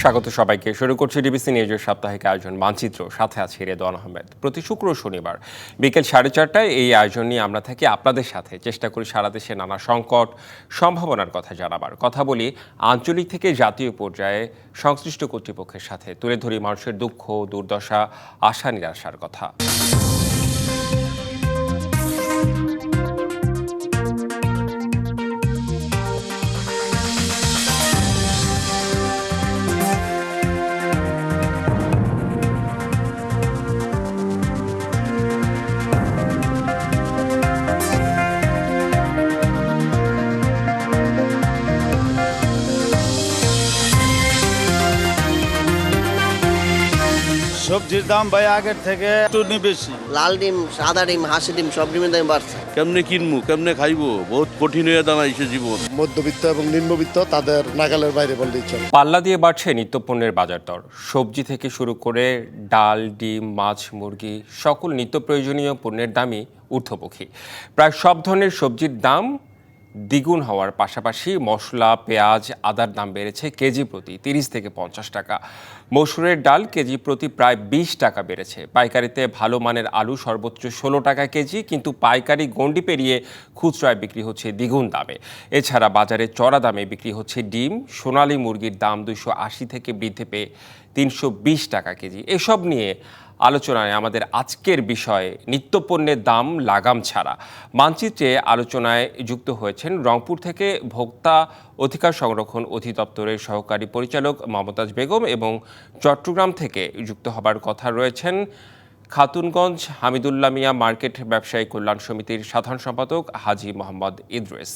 স্বাগত সবাইকে। শুরু করছি ডিবিসি নিউজের সাপ্তাহিক আয়োজন মানচিত্র। সাথে আছে রেদওয়ান আহমেদ। প্রতি শুক্র শনিবার বিকেল সাড়ে চারটায় এই আয়োজন নিয়ে আমরা থাকি আপনাদের সাথে। চেষ্টা করি সারা দেশে নানা সংকট, সম্ভাবনার কথা জানাবার। কথা বলি আঞ্চলিক থেকে জাতীয় পর্যায়ে সংশ্লিষ্ট কর্তৃপক্ষের সাথে। তুলে ধরি মানুষের দুঃখ, দুর্দশা, আশা, নিরাশার কথা। দাম ভাই আগের থেকে একটু বেশি। লাল ডিম সাদা ডিম হাসি ডিম সব ডিমের দাম বাড়ছে। কেমনে কিনবো কেমনে খাইবো? বহুত কঠিন হয়ে দাঁড়াইছে জীবন। মধ্যবিত্ত এবং নিম্নবিত্ত তাদের নাগালের বাইরে বললেই চলে পাল্লা দিয়ে বাড়ছে নিত্যপণ্যের বাজার দর। সবজি থেকে শুরু করে ডাল ডিম মাছ মুরগি সকল নিত্য প্রয়োজনীয় পণ্যের দামই ঊর্ধ্বমুখী। প্রায় সব ধরনের সবজির দাম দ্বিগুণ হওয়ার পাশাপাশি মশলা, পেঁয়াজ, আদার দাম বেড়েছে কেজি প্রতি তিরিশ থেকে পঞ্চাশ টাকা। মসুরের ডাল কেজি প্রতি প্রায় বিশ টাকা বেড়েছে। পাইকারিতে ভালো মানের আলু সর্বোচ্চ ষোলো টাকা কেজি, কিন্তু পাইকারি গণ্ডি পেরিয়ে খুচরায় বিক্রি হচ্ছে দ্বিগুণ দামে। এছাড়া বাজারে চড়া দামে বিক্রি হচ্ছে ডিম, সোনালী মুরগির দাম দুশো আশি থেকে বৃদ্ধি পেয়ে তিনশো বিশ টাকা কেজি। এসব নিয়ে আলোচনায় আমাদের আজকের বিষয়ে, নিত্যপণ্যের দাম লাগাম ছাড়া। মানচিত্রে আলোচনায় যুক্ত হয়েছেন রংপুর থেকে ভোক্তা অধিকার সংরক্ষণ অধিদপ্তরের সহকারী পরিচালক মমতাজ বেগম এবং চট্টগ্রাম থেকে যুক্ত হবার কথা রয়েছেন খাতুনগঞ্জ হামিদুল্লাহ মিয়া মার্কেট ব্যবসায়ী কল্যাণ সমিতির সাধারণ সম্পাদক হাজি মোহাম্মদ ইদ্রেস।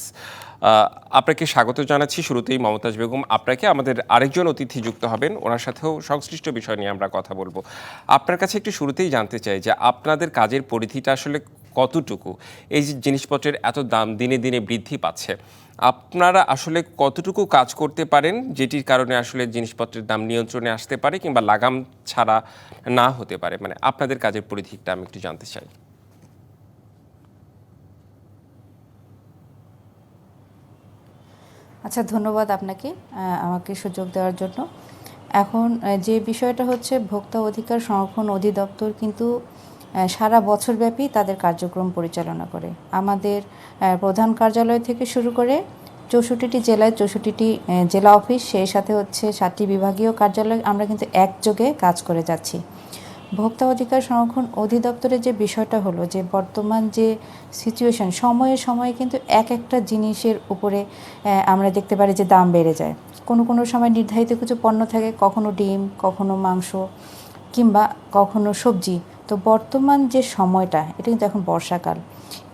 আপনাকে স্বাগত জানাচ্ছি। শুরুতেই মমতাজ বেগম আপনাকে আমাদের আরেকজন অতিথি যুক্ত হবেন। ওনার সাথেও সংশ্লিষ্ট বিষয় নিয়ে আমরা কথা বলব। আপনার কাছে একটু শুরুতেই জানতে চাই যে আপনাদের কাজের পরিধিটা আসলে কতটুকু? এই যে জিনিসপত্রের এত দাম দিনে দিনে বৃদ্ধি পাচ্ছে, আপনারা আসলে কতটুকু কাজ করতে পারেন যেটির কারণে আসলে জিনিসপত্রের দাম নিয়ন্ত্রণে আসতে পারে কিংবা লাগাম ছাড়া না হতে পারে? মানে আপনাদের কাজের পরিধিটা আমি একটু জানতে চাই। আচ্ছা ধন্যবাদ আপনাকে আমাকে সুযোগ দেওয়ার জন্য। এখন যে বিষয়টা হচ্ছে ভোক্তা অধিকার সংরক্ষণ অধিদপ্তর কিন্তু সারা বছরব্যাপী তাদের কার্যক্রম পরিচালনা করে। আমাদের প্রধান কার্যালয় থেকে শুরু করে চৌষট্টিটি জেলায় চৌষট্টিটি জেলা অফিস, সেই সাথে হচ্ছে সাতটি বিভাগীয় কার্যালয়, আমরা কিন্তু একযোগে কাজ করে যাচ্ছি। ভোক্তা অধিকার সংরক্ষণ অধিদপ্তরের যে বিষয়টা হলো যে বর্তমান যে সিচুয়েশন সময়ে সময়ে কিন্তু এক একটা জিনিসের উপরে আমরা দেখতে পারি যে দাম বেড়ে যায়। কোনো কোনো সময় নির্ধারিত কিছু পণ্য থাকে, কখনো ডিম, কখনো মাংস কিংবা কখনো সবজি। তো বর্তমান যে সময়টা, এটা কিন্তু এখন বর্ষাকাল।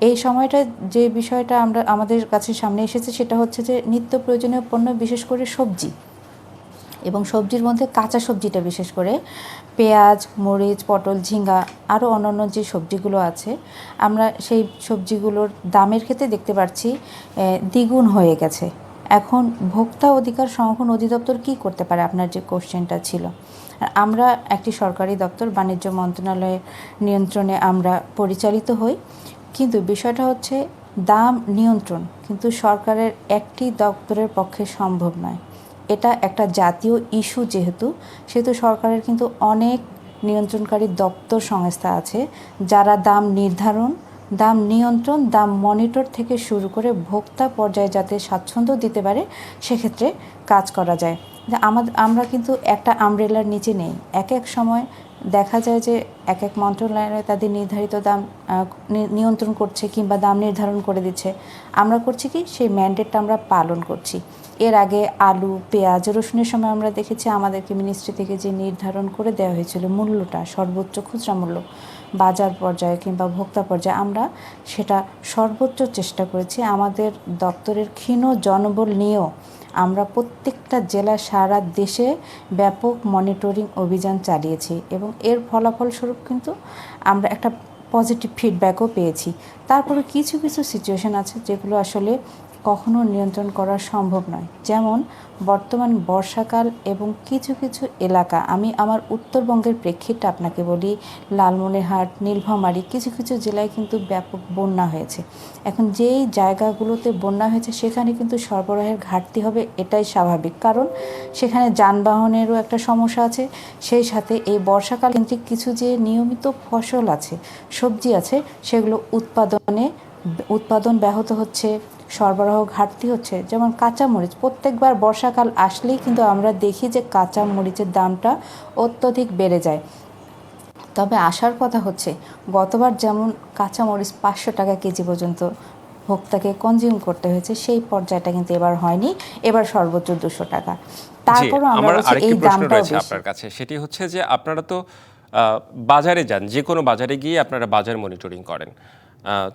এই সময়টা যে বিষয়টা আমরা, আমাদের কাছে সামনে এসেছে সেটা হচ্ছে যে নিত্য প্রয়োজনীয় পণ্য, বিশেষ করে সবজি। এবং সবজির মধ্যে কাঁচা সবজিটা বিশেষ করে পেঁয়াজ, মরিচ, পটল, ঝিঙ্গা, আরও অন্যান্য যে সবজিগুলো আছে, আমরা সেই সবজিগুলোর দামের ক্ষেত্রে দেখতে পাচ্ছি দ্বিগুণ হয়ে গেছে। এখন ভোক্তা অধিকার সংরক্ষণ অধিদপ্তর কি করতে পারে? আপনার যে কোশ্চেনটা ছিল। আমরা একটি সরকারি দপ্তর, বাণিজ্য মন্ত্রণালয়ের নিয়ন্ত্রণে আমরা পরিচালিত হই। কিন্তু বিষয়টা হচ্ছে দাম নিয়ন্ত্রণ কিন্তু সরকারের একটি দপ্তরের পক্ষে সম্ভব নয়। এটা একটা জাতীয় ইস্যু যেহেতু, সেহেতু সরকারের কিন্তু অনেক নিয়ন্ত্রণকারী দপ্তর সংস্থা আছে যারা দাম নির্ধারণ দাম নিয়ন্ত্রণ, দাম মনিটর থেকে শুরু করে ভোক্তা পর্যায়ে যাতে স্বাচ্ছন্দ্য দিতে পারে, সেক্ষেত্রে কাজ করা যায়। আমাদের আমরা কিন্তু একটা আমব্রেলার নিচে নেই। এক এক সময় দেখা যায় যে এক এক মন্ত্রণালয় তাদের নির্ধারিত দাম নিয়ন্ত্রণ করছে কিংবা দাম নির্ধারণ করে দিচ্ছে। আমরা করছি কি? সেই ম্যান্ডেটটা আমরা পালন করছি। এর আগে আলু, পেঁয়াজ, রসুনের সময় আমরা দেখেছি আমাদেরকে মিনিস্ট্রি থেকে যে নির্ধারণ করে দেওয়া হয়েছিল মূল্যটা, সর্বোচ্চ খুচরা মূল্য বাজার পর্যায়ে কিংবা ভোক্তা পর্যায়ে আমরা সেটা সর্বোচ্চ চেষ্টা করেছি। আমাদের দপ্তরের ক্ষীণ জনবল নিয়েও আমরা প্রত্যেকটা জেলা সারা দেশে ব্যাপক মনিটরিং অভিযান চালিয়েছি এবং এর ফলাফল স্বরূপ কিন্তু আমরা একটা পজিটিভ ফিডব্যাকও পেয়েছি। তারপরে কিছু কিছু সিচুয়েশন আছে যেগুলো আসলে কখনো নিয়ন্ত্রণ করা সম্ভব নয়। যেমন, বর্তমান বর্ষাকাল এবং কিছু কিছু এলাকা। আমি আমার উত্তরবঙ্গের প্রেক্ষিতটা আপনাকে বলি, লালমনিরহাট, নীলফামারী, কিছু কিছু জেলায় কিন্তু ব্যাপক বন্যা হয়েছে। এখন যেই জায়গাগুলোতে বন্যা হয়েছে, সেখানে কিন্তু সরবরাহের ঘাটতি হবে এটাই স্বাভাবিক। কারণ, সেখানে যানবাহনেরও একটা সমস্যা আছে। সেই সাথে এই বর্ষাকাল কেন্দ্রিক কিছু যে নিয়মিত ফসল আছে, সবজি আছে, সেগুলো উৎপাদনে, উৎপাদন ব্যাহত হচ্ছে। সরবরাহ ঘাটতি হচ্ছে যেমন কাঁচামরিচ। প্রত্যেকবার বর্ষাকাল আসলেই কিন্তু আমরা দেখি যে কাঁচা মরিচের দামটা অত্যধিক বেড়ে যায়। তবে আসার কথা হচ্ছে গতবার যেমন কাঁচামরিচ পাঁচশো টাকা কেজি পর্যন্ত ভোক্তাকে কনজিউম করতে হয়েছে সেই পর্যায়টা কিন্তু এবার হয়নি। এবার সর্বোচ্চ দুশো টাকা। তারপরও আমরা এই বেশি। আপনার কাছে। সেটি হচ্ছে যে আপনারা তো বাজারে যান যে কোনো বাজারে গিয়ে আপনারা বাজার মনিটরিং করেন।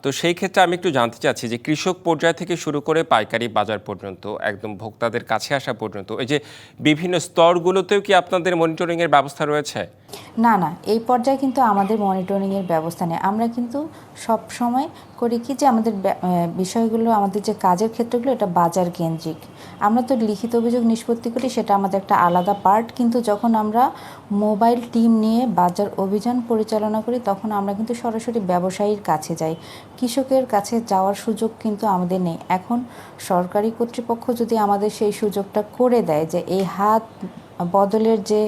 তো সেই ক্ষেত্রে আমি একটু জানতে চাচ্ছি যে কৃষক পর্যায় থেকে শুরু করে পাইকারি বাজার পর্যন্ত, একদম ভোক্তাদের কাছে আসা পর্যন্ত, এই যে বিভিন্ন স্তরগুলোতেও কি আপনাদের মনিটরিংয়ের ব্যবস্থা রয়েছে? না না, এই পর্যায়ে কিন্তু আমাদের মনিটরিংয়ের ব্যবস্থা নেই। আমরা কিন্তু সব সময় করি কি যে আমাদের বিষয়গুলো, আমাদের যে কাজের ক্ষেত্রগুলো, এটা বাজার কেন্দ্রিক। আমরা তো লিখিত অভিযোগ নিষ্পত্তি করি, সেটা আমাদের একটা আলাদা পার্ট কিন্তু যখন আমরা মোবাইল টিম নিয়ে বাজার অভিযান পরিচালনা করি, তখন আমরা কিন্তু সরাসরি ব্যবসায়ীর কাছে যাই। কৃষকের কাছে যাওয়ার সুযোগ কিন্তু আমাদের নেই। এখন সরকারি কর্তৃপক্ষ যদি আমাদের সেই সুযোগটা করে দেয় যে এই হাত বদলের যে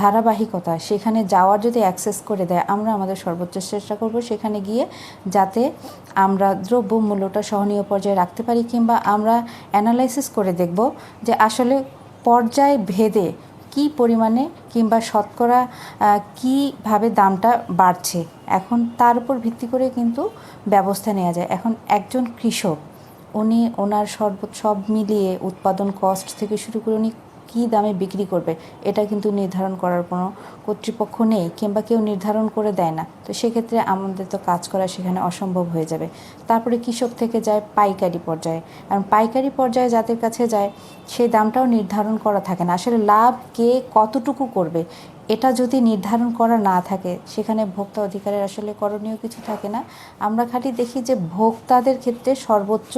ধারাবাহিকতা, সেখানে যাওয়ার যদি অ্যাক্সেস করে দেয়, আমরা আমাদের সর্বোচ্চ চেষ্টা করব সেখানে গিয়ে যাতে আমরা দ্রব্য মূল্যটা সহনীয় পর্যায়ে রাখতে পারি কিংবা আমরা অ্যানালাইসিস করে দেখব যে আসলে পর্যায় ভেদে কি পরিমাণে কিংবা শতকরা কীভাবে দামটা বাড়ছে। এখন তার উপর ভিত্তি করে কিন্তু ব্যবস্থা নেওয়া যায়। এখন একজন কৃষক, উনি ওনার সর্ব, সব মিলিয়ে উৎপাদন কস্ট থেকে শুরু করে উনি কী দামে বিক্রি করবে, এটা কিন্তু নির্ধারণ করার কোনো কর্তৃপক্ষ নেই কিংবা কেউ নির্ধারণ করে দেয় না। তো সেক্ষেত্রে আমাদের তো কাজ করা সেখানে অসম্ভব হয়ে যাবে। তারপরে কৃষক থেকে যায় পাইকারি পর্যায়ে। কারণ পাইকারি পর্যায়ে যাদের কাছে যায়, সেই দামটাও নির্ধারণ করা থাকে না। আসলে লাভ কে কতটুকু করবে এটা যদি নির্ধারণ করা না থাকে, সেখানে ভোক্তা অধিকারের আসলে করণীয় কিছু থাকে না। আমরা খালি দেখি যে ভোক্তাদের ক্ষেত্রে সর্বোচ্চ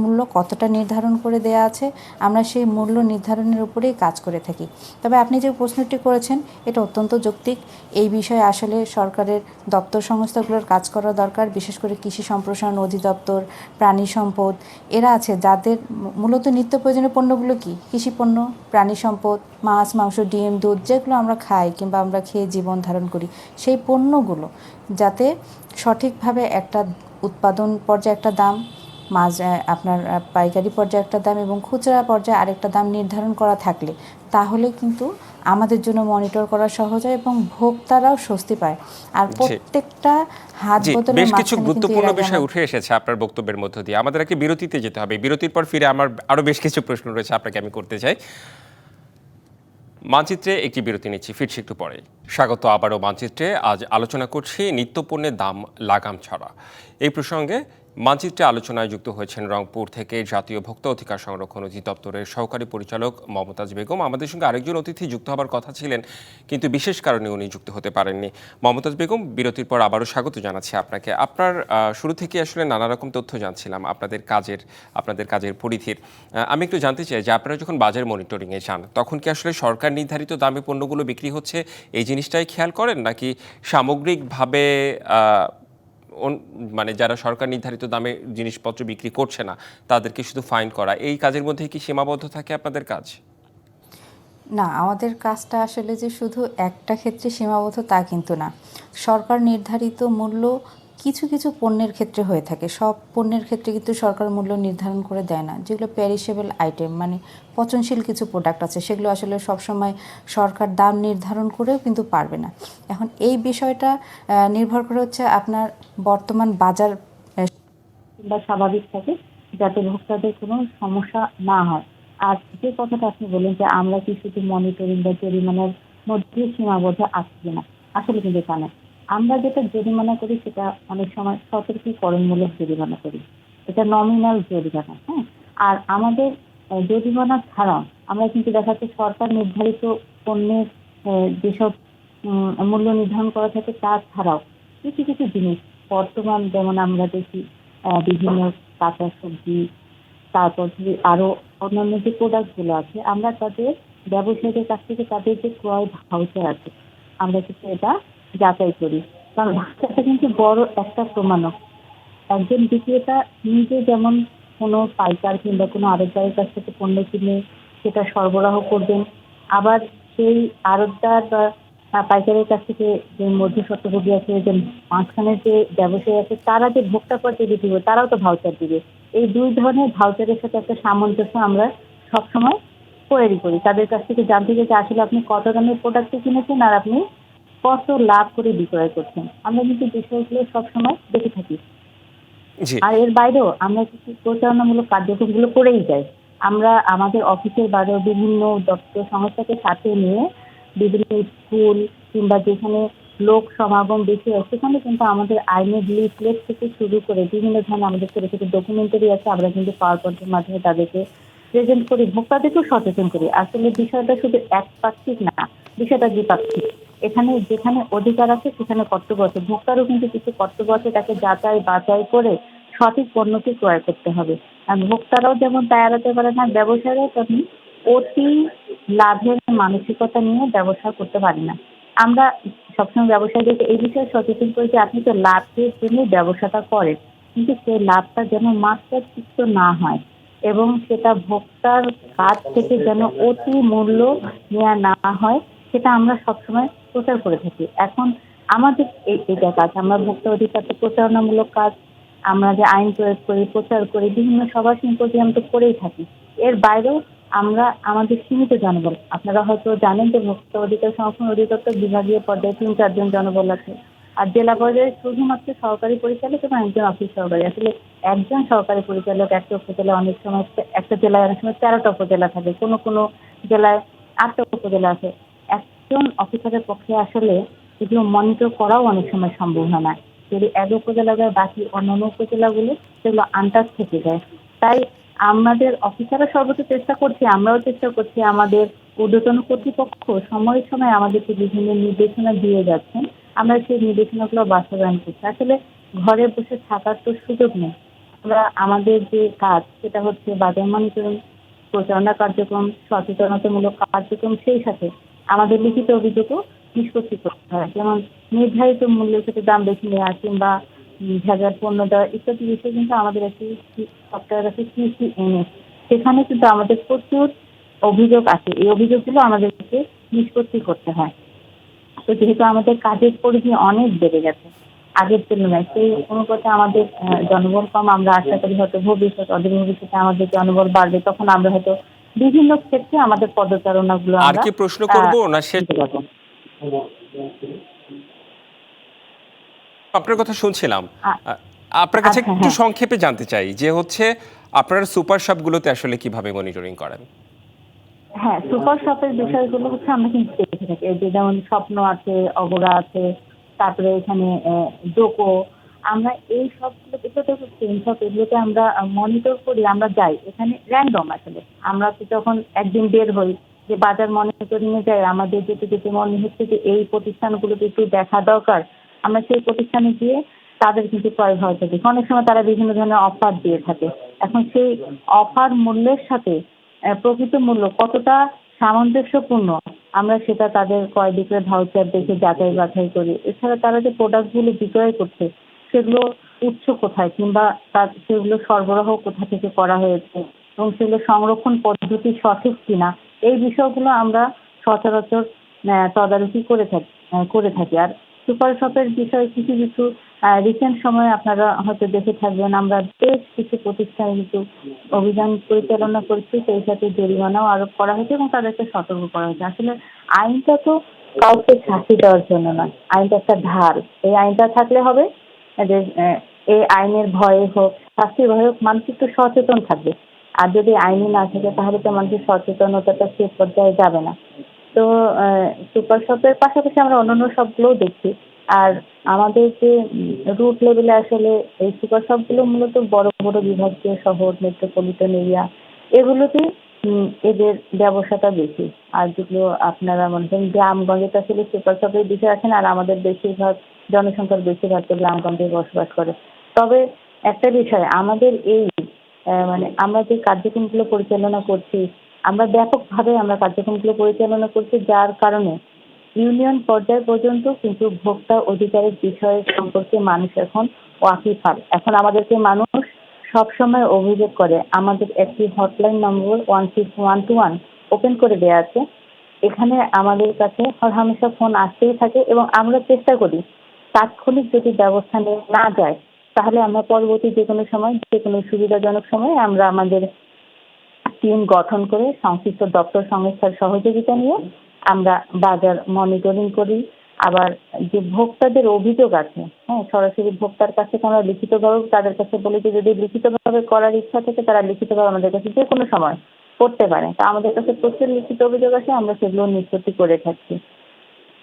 মূল্য কতটা নির্ধারণ করে দেয়া আছে, আমরা সেই মূল্য নির্ধারণের উপরেই কাজ করে থাকি। তবে আপনি যে প্রশ্নটি করেছেন, এটা অত্যন্ত যৌক্তিক। এই বিষয়ে আসলে সরকারের দপ্তর সংস্থাগুলোর কাজ করা দরকার, বিশেষ করে কৃষি সম্প্রসারণ অধিদপ্তর, প্রাণী সম্পদ। এরা আছে যাদের মূলত নিত্য প্রয়োজনীয় পণ্যগুলো কি? কৃষি পণ্য, প্রাণী সম্পদ, মাছ, মাংস, ডিম, দুধ, যেগুলো আমরা খাই। কিংবা আমরা খেয়ে জীবন ধারণ করি সেই পণ্যগুলো যাতে সঠিকভাবে একটা উৎপাদন পর্যায়ে একটা দাম মাছ আপনার পাইকারি পর্যায়ে একটা দাম এবং খুচরা পর্যায়ে আরেকটা দাম নির্ধারণ করা থাকলে তাহলে কিন্তু আমাদের জন্য মনিটর করা সহজ হয় এবং ভোক্তারাও স্বস্তি পায়। আর প্রত্যেকটা হাত জি বোতলের বেশ কিছু গুরুত্বপূর্ণ বিষয় উঠে এসেছে আপনার বক্তব্যের মধ্য দিয়ে। আমাদের একটি বিরতিতে যেতে হবে। বিরতির পর ফিরে আমার আরও বেশ কিছু প্রশ্ন রয়েছে আপনাকে আমি করতে চাই। মানচিত্রে একটি বিরতি নিচ্ছি ফিরছি একটু পরে স্বাগত আবারও মানচিত্রে। আজ আলোচনা করছি নিত্যপণ্যের দাম লাগাম ছাড়া। এই প্রসঙ্গে মানচিত্রে আলোচনায় যুক্ত হয়েছেন রংপুর থেকে জাতীয় ভোক্তা অধিকার সংরক্ষণ অধিদপ্তরের সহকারী পরিচালক মমতাজ বেগম। আমাদের সঙ্গে আরেকজন অতিথি যুক্ত হবার কথা ছিলেন, কিন্তু বিশেষ কারণে উনি যুক্ত হতে পারেননি। মমতাজ বেগম, বিরতির পর আবারও স্বাগত জানাচ্ছি আপনাকে। আপনার শুরু থেকে আসলে নানা রকম তথ্য জানছিলাম আপনাদের কাজের আপনাদের কাজের পরিধির। আমি একটু জানতে চাই যে আপনারা যখন বাজার মনিটরিংয়ে যান, তখন কি আসলে সরকার নির্ধারিত দামে পণ্যগুলো বিক্রি হচ্ছে? এই জিনিসটাই খেয়াল করেন? নাকি সামগ্রিকভাবে মানে যারা সরকার নির্ধারিত দামে জিনিসপত্র বিক্রি করছে না, তাদেরকে শুধু ফাইন করা, এই কাজের মধ্যে কি সীমাবদ্ধ থাকে আপনাদের কাজ? না, আমাদের কাজটা আসলে যে শুধু একটা ক্ষেত্রে সীমাবদ্ধ তা কিন্তু না। সরকার নির্ধারিত মূল্য কিছু কিছু পণ্যের ক্ষেত্রে হয়ে থাকে। সব পণ্যের ক্ষেত্রে কিন্তু সরকার মূল্য নির্ধারণ করে দেয় না। যেগুলো প্যারিসেবল আইটেম মানে পচনশীল কিছু প্রোডাক্ট আছে, সেগুলো আসলে সবসময় সরকার দাম নির্ধারণ করেও কিন্তু পারবে না। এখন এই বিষয়টা নির্ভর করে হচ্ছে আপনার বর্তমান বাজার, কিংবা স্বাভাবিক থাকে যাতে ভোক্তাদের কোনো সমস্যা না হয়। আর যে কথাটা আপনি বললেন যে আমরা কি শুধু মনিটরিং বা জরিমানার মধ্যে সীমাবদ্ধ আছি কিনা, আসলে কিন্তু তা না আমরা যেটা জরিমানা করি সেটা অনেক সময় সতর্কীকরণমূলক জরিমানা করি। এটা নমিনাল জরিমানা হ্যাঁ? আর আমাদের জরিমানা ছাড়াও আমরা কিন্তু দেখা যাচ্ছে সরকার নির্ধারিত পণ্যের যেসব মূল্য নির্ধারণ করা থাকে তা ছাড়াও কিছু কিছু জিনিস, বর্তমান যেমন আমরা দেখি বিভিন্ন কাঁচা সবজি, তারপর আরও অন্যান্য যে প্রোডাক্টগুলো আছে, আমরা তাদের ব্যবসায়ীদের কাছ থেকে তাদের যে ক্রয় ভাউচার আছে, আমরা কিন্তু এটা যাচাই করি। কারণ ভাউচারটা কিন্তু বড় একটা প্রমাণক একজন বিক্রেতা নিজে যেমন কোনো পাইকার কিংবা কোনো আড়তদারের কাছ থেকে পণ্য কিনে সেটা সরবরাহ করবেন, আবার সেই আড়তদার বা পাইকারের কাছ থেকে যে মধ্যস্বত্বভোগী আছে, যে মাঝখানে যে ব্যবসায়ী আছে, তারা যে ভোক্তা পর্যায়ে দিবে তারাও তো ভাউচার দিবে। এই দুই ধরনের ভাউচারের সাথে একটা সামঞ্জস্য আমরা সবসময় তৈরি করি। তাদের কাছ থেকে জানতে চাই যে আসলে আপনি কত দামের প্রোডাক্ট কিনেছেন আর আপনি কত লাভ করে বিক্রয় করছেন। আমরা কিন্তু বিষয়গুলো সবসময় দেখে থাকি। আর এর বাইরেও আমরা কিছু প্রচারণামূলক কার্যক্রমগুলো করেই যাই। আমরা আমাদের অফিসের বাইরেও বিভিন্ন দপ্তর সংস্থাকে সাথে নিয়ে বিভিন্ন স্কুল কিংবা যেখানে লোক সমাগম বেশি হয় সেখানে কিন্তু আমাদের আইনের লিফলেট থেকে শুরু করে বিভিন্ন ধরনের আমাদের ছোটো ছোটো ডকুমেন্টারি আছে আমরা কিন্তু পাওয়ার পয়েন্টের মাধ্যমে তাদেরকে প্রেজেন্ট করি ভোক্তাদেরকেও সচেতন করি। আসলে বিষয়টা শুধু একপাক্ষিক না বিষয়টা দ্বিপাক্ষিক। এখানে যেখানে অধিকার আছে সেখানে কর্তব্য আছে। ভোক্তারও কিন্তু কিছু কর্তব্য আছে, তাকে যাচাই বাছাই করে সঠিক পণ্যটি ক্রয় করতে হবে। আর ভোক্তারাও যেমন এড়াতে পারে না, ব্যবসায়ীরাও তেমনি অতি লাভের মানসিকতা নিয়ে ব্যবসা করতে পারি না। আমরা সবসময় ব্যবসায়ীদেরকে এই বিষয়ে সচেতন করি যে আপনি তো লাভের জন্য ব্যবসাটা করেন, কিন্তু সেই লাভটা যেন মাত্রাতিরিক্ত না হয় এবং সেটা ভোক্তার কাছ থেকে যেন অতি মূল্য নেওয়া না হয়, সেটা আমরা সবসময় প্রচার করে থাকি। এখন আমাদের এটা কাজ, আমরা ভোক্তা অধিকার প্রচারণামূলক কাজ, আমরা যে আইন প্রয়োগ করি, প্রচার করি, বিভিন্ন সভা সিম্পোজিয়াম তো করেই থাকি। এর বাইরেও আমরা আমাদের সীমিত জনবল, আপনারা হয়তো জানেন যে ভোক্তা অধিকার সংরক্ষণ অধিদপ্তর বিভাগীয় পর্যায়ে তিন চারজন জনবল আছে। আর জেলা পর্যায়ে শুধুমাত্র সহকারী পরিচালক এবং একজন অফিস সহকারী। আসলে একজন সহকারী পরিচালক একটা উপজেলা অনেক সময়, একটা জেলায় অনেক সময় তেরোটা উপজেলা থাকে। কোনো কোনো জেলায় আটটা উপজেলা আছে। একজন অফিসারের পক্ষে আসলে এগুলো মনিটর করাও অনেক সময় সম্ভব হয় না। যদি এক উপজেলা যায়, বাকি অন্যান্য উপজেলাগুলো সেগুলো আনটাচ থেকে যায়। তাই আমাদের অফিসাররা সর্বোচ্চ চেষ্টা করছে, আমরাও চেষ্টা করছি আমাদের ঊর্ধ্বতন কর্তৃপক্ষ সময়ে সময়ে আমাদেরকে বিভিন্ন নির্দেশনা দিয়ে যাচ্ছেন। আমরা সেই নির্দেশনাগুলো বাস্তবায়ন করছি। আসলে ঘরে বসে থাকার তো সুযোগ নেই। আমরা আমাদের যে কাজ, সেটা হচ্ছে বাজার মনিটরিং প্রচারণা কার্যক্রম, সচেতনতামূলক কার্যক্রম, সেই সাথে আমাদের লিখিত অভিযোগও নিষ্পত্তি করতে হয়। যেমন নির্ধারিত মূল্যের সাথে দাম বেশি নেওয়া কিংবা ভেজাল পণ্য দেওয়া ইত্যাদি বিষয়ে কিন্তু আমাদের একটি সফটওয়্যার আছে সিসিএনএস সেখানে কিন্তু আমাদের প্রচুর অভিযোগ আছে। এই অভিযোগগুলো আমাদেরকে নিষ্পত্তি করতে হয়। তো যেহেতু আমাদের কাজের পরিধি অনেক বেড়ে গেছে, আগের তুলনায়, সেই অনুপাতে আমাদের জনবল কম। আমরা আশা করি হয়তো ভবিষ্যৎ অদূর ভবিষ্যতে আমাদের জনবল বাড়বে, তখন আমরা হয়তো বিভিন্ন ক্ষেত্রে আমাদের পদচারণাগুলো আর কি প্রশ্ন করব না সে আপনার কথা শুনছিলাম। আপনার কাছে আচ্ছা, একটু হ্যাঁ। সংক্ষেপে জানতে চাই যে হচ্ছে আপনারা সুপার শপগুলোতে আসলে কীভাবে মনিটরিং করেন? হ্যাঁ সুপার শপের বিষয়গুলো হচ্ছে আমরা কিন্তু দেখে থাকি। যেমন স্বপ্ন আছে অগরা আছে তারপরে এখানে ডোকো আমরা এই সবগুলো এগুলোতে চেন শপ এগুলোতে আমরা মনিটর করি, আমরা যাই। এখানে র্যান্ডম আসলে। আমরা তো যখন একদিন বের হই, যে বাজার মনিটরিং এ যাই, আমাদের যেতে যেতে মনে হচ্ছে যে এই প্রতিষ্ঠানগুলোতে একটু দেখা দরকার। আমরা সেই প্রতিষ্ঠানে গিয়ে তাদের কিন্তু ক্রয় ভাউচার দেখি অনেক সময় তারা বিভিন্ন ধরনের অফার দিয়ে থাকে। এখন সেই অফার মূল্যের সাথে প্রকৃত মূল্য কতটা সামঞ্জস্যপূর্ণ, আমরা সেটা তাদের ক্রয় বিক্রয় ভাউচার দেখে যাচাই বাছাই করি। এছাড়া তারা যে প্রোডাক্টগুলো বিক্রয় করছে সেগুলো উৎস কোথায় কিংবা তার সেগুলো সরবরাহ কোথা থেকে করা হয়েছে এবং সেগুলো সংরক্ষণ পদ্ধতি সঠিক কিনা, এই বিষয়গুলো আমরা সচরাচর তদারকি করে থাকি করে থাকি। আর সুপার শপের বিষয়ে কিছু কিছু রিসেন্ট সময়ে আপনারা হয়তো দেখে থাকবেন, আমরা বেশ কিছু প্রতিষ্ঠানে কিন্তু অভিযান পরিচালনা করছি, সেই সাথে জরিমানাও আরোপ করা হয়েছে এবং তাদেরকে সতর্ক করা হয়েছে। আসলে আইনটা তো কাউকে শাস্তি দেওয়ার জন্য নয়, আইনটা একটা ঢাল এই আইনটা থাকলে হবে আহ, এই আইনের ভয়ে হোক শাস্তির ভয়ে হোক মানুষ একটু সচেতন থাকবে। আর যদি আইনই না থাকে তাহলে তো মানুষের সচেতনতাটা সে পর্যায়ে যাবে না। তো সুপার শপের পাশাপাশি আমরা অন্যান্য শপগুলোও দেখছি। আর আমাদের যে রুট লেভেলে আসলে এই সুপার শপগুলো মূলত বড় বড় বিভাগীয় শহর মেট্রোপলিটন এরিয়া এগুলোতে এদের ব্যবসাটা বেশি। আর যেগুলো আপনারা মনে করেন গ্রামগঞ্জে তো আসলে সুপার শপের বিষয় আছেন আর আমাদের বেশিরভাগ, জনসংখ্যার বেশিরভাগ তো গ্রামগঞ্জে বসবাস করে। তবে একটা বিষয়, আমাদের এই মানে আমরা যে কার্যক্রমগুলো পরিচালনা করছি, আমরা ব্যাপকভাবে আমরা কার্যক্রমগুলো পরিচালনা করছি, যার কারণে ইউনিয়ন পর্যায় পর্যন্ত কিন্তু ভোক্তা অধিকারের বিষয় সম্পর্কে মানুষ এখন ওয়াকিফাল এখন আমাদেরকে মানুষ সবসময় অভিযোগ করে, আমাদের একটি হটলাইন নম্বর one six one two one open করে দেওয়া আছে। এখানে আমাদের কাছে হরহামেশা ফোন আসতেই থাকে এবং আমরা চেষ্টা করি তাৎক্ষণিক যদি ব্যবস্থা না যায়, তাহলে আমরা পরবর্তী যে কোনো সময়, যে কোনো সুবিধাজনক সময়ে আমরা আমাদের টিম গঠন করে সংশ্লিষ্ট দপ্তর সংস্থার সহযোগিতা নিয়ে আমরা বাজার মনিটরিং করি। আবার যে ভোক্তাদের অভিযোগ আছে হ্যাঁ সরাসরি ভোক্তার কাছ থেকে আমরা লিখিতভাবে তাদের কাছে বলি যে যদি লিখিতভাবে করার ইচ্ছা থাকে তারা লিখিতভাবে আমাদের কাছে যে কোনো সময় করতে পারে। তা আমাদের কাছে প্রচুর লিখিত অভিযোগ আছে, আমরা সেগুলো নিষ্পত্তি করে থাকি।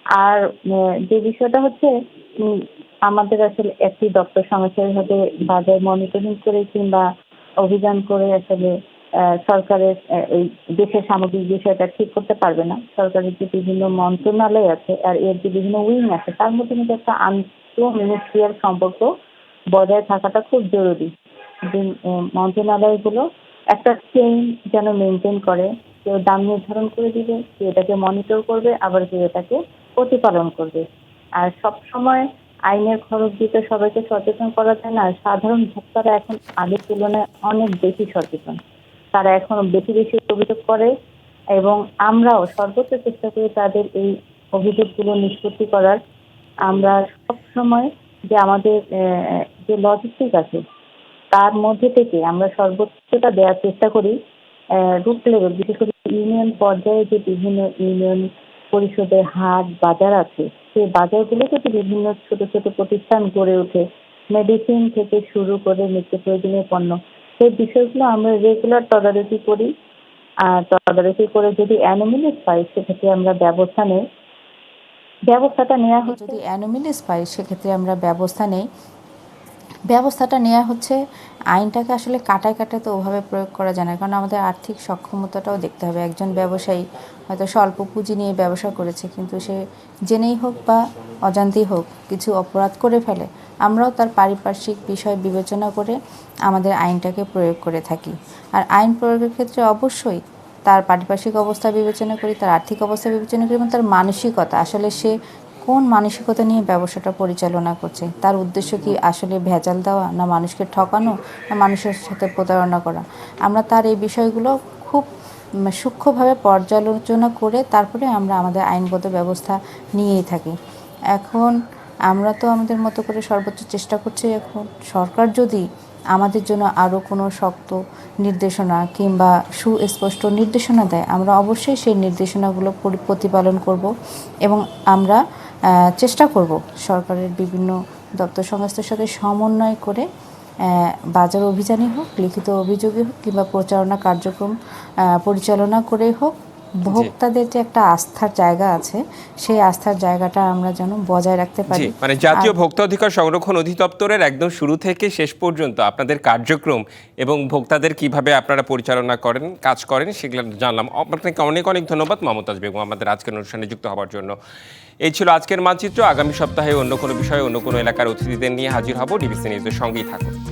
আর যে বিষয়টা হচ্ছে আমাদের আসলে একটি দপ্তর সংস্থার সাথে বাজার মনিটরিং করে কিংবা অভিযান করে আসলে সরকারের এই দেশের সামগ্রিক বিষয়টা ঠিক করতে পারবে না। সরকারের যে বিভিন্ন মন্ত্রণালয় আছে, আর এর যে বিভিন্ন উইং আছে, তার মধ্যে কিন্তু একটা আন্তঃ সম্পর্ক বজায় থাকাটা খুব জরুরি। যে মন্ত্রণালয়গুলো একটা চেইন যেন মেনটেন করে, কেউ দাম নির্ধারণ করে দিবে, কেউ এটাকে মনিটর করবে, আবার কেউ এটাকে প্রতিপালন করবে। আর সব সময় আইনের খরচ দিতে সবাইকে সচেতন করা যায় না। সাধারণ ভোক্তারা এখন আগের তুলনায় অনেক বেশি সচেতন। তারা এখন বেশি বেশি অভিযোগ করে এবং আমরাও সর্বোচ্চ চেষ্টা করি তাদের এই অভিযোগগুলো নিষ্পত্তি করার। আমরা সব সময় যে আমাদের যে লজিস্টিক আছে, তার মধ্যে থেকে আমরা সর্বোচ্চটা দেওয়ার চেষ্টা করি। রুট লেভেল বিশেষ করে ইউনিয়ন পর্যায়ে যে বিভিন্ন ইউনিয়ন পরিষদের হাট, বাজার আছে, সেই বাজারগুলো যদি বিভিন্ন ছোট ছোট প্রতিষ্ঠান গড়ে ওঠে। মেডিসিন থেকে শুরু করে নিত্য প্রয়োজনীয় পণ্য। সেই বিষয়গুলো আমরা রেগুলার তদারকি করি। আর তদারকি করে যদি অ্যানোমিলিস পাই, সেক্ষেত্রে আমরা ব্যবস্থা নেই। ব্যবস্থাটা নেওয়া হয় যদি অ্যানোমিলিস পাই, সেক্ষেত্রে আমরা ব্যবস্থা নেই। ব্যবস্থাটা নেওয়া হচ্ছে, আইনটাকে আসলে কাটায় কাটায় তো ওভাবে প্রয়োগ করা যায় না, কারণ আমাদের আর্থিক সক্ষমতাটাও দেখতে হবে। একজন ব্যবসায়ী হয়তো স্বল্প পুঁজি নিয়ে ব্যবসা করেছে, কিন্তু সে জেনেই হোক বা অজান্তেই হোক কিছু অপরাধ করে ফেলে, আমরাও তার পারিপার্শ্বিক বিষয় বিবেচনা করে আমাদের আইনটাকে প্রয়োগ করে থাকি। আর আইন প্রয়োগের ক্ষেত্রে অবশ্যই তার পারিপার্শ্বিক অবস্থা বিবেচনা করি, তার আর্থিক অবস্থা বিবেচনা করি এবং তার মানসিকতা, আসলে সে কোন মানসিকতা নিয়ে ব্যবসাটা পরিচালনা করছে? তার উদ্দেশ্য কি আসলে ভেজাল দেওয়া, না মানুষকে ঠকানো, না মানুষের সাথে প্রতারণা করা? আমরা তার এই বিষয়গুলো খুব সূক্ষ্মভাবে পর্যালোচনা করে তারপরে আমরা আমাদের আইনগত ব্যবস্থা নিয়েই থাকি। এখন আমরা তো আমাদের মতো করে সর্বোচ্চ চেষ্টা করছি, এখন সরকার যদি আমাদের জন্য আরও কোনো শক্ত নির্দেশনা কিংবা সুস্পষ্ট নির্দেশনা দেয়, আমরা অবশ্যই সেই নির্দেশনাগুলো প্রতিপালন করব এবং আমরা চেষ্টা করব সরকারের বিভিন্ন দপ্তর সংস্থার সাথে সমন্বয় করে বাজার অভিযানই হোক, লিখিত অভিযোগই হোক কিংবা প্রচারণা কার্যক্রম পরিচালনা করেই হোক ভোক্তাদের যে একটা আস্থার জায়গা আছে সেই আস্থার জায়গাটা আমরা যেন বজায় রাখতে পারি। মানে জাতীয় ভোক্তা অধিকার সংরক্ষণ অধিদপ্তরের একদম শুরু থেকে শেষ পর্যন্ত আপনাদের কার্যক্রম এবং ভোক্তাদের কীভাবে আপনারা পরিচালনা করেন কাজ করেন সেগুলো জানলাম। আপনাকে অনেক অনেক ধন্যবাদ মমতাজ বেগম আমাদের আজকের অনুষ্ঠানে যুক্ত হওয়ার জন্য। এই ছিল আজকের মানচিত্র। আগামী সপ্তাহে অন্য কোনো বিষয়ে অন্য কোনো এলাকার অতিথিদের নিয়ে হাজির হব। ডিবিসি নিউজের সঙ্গেই থাকুন।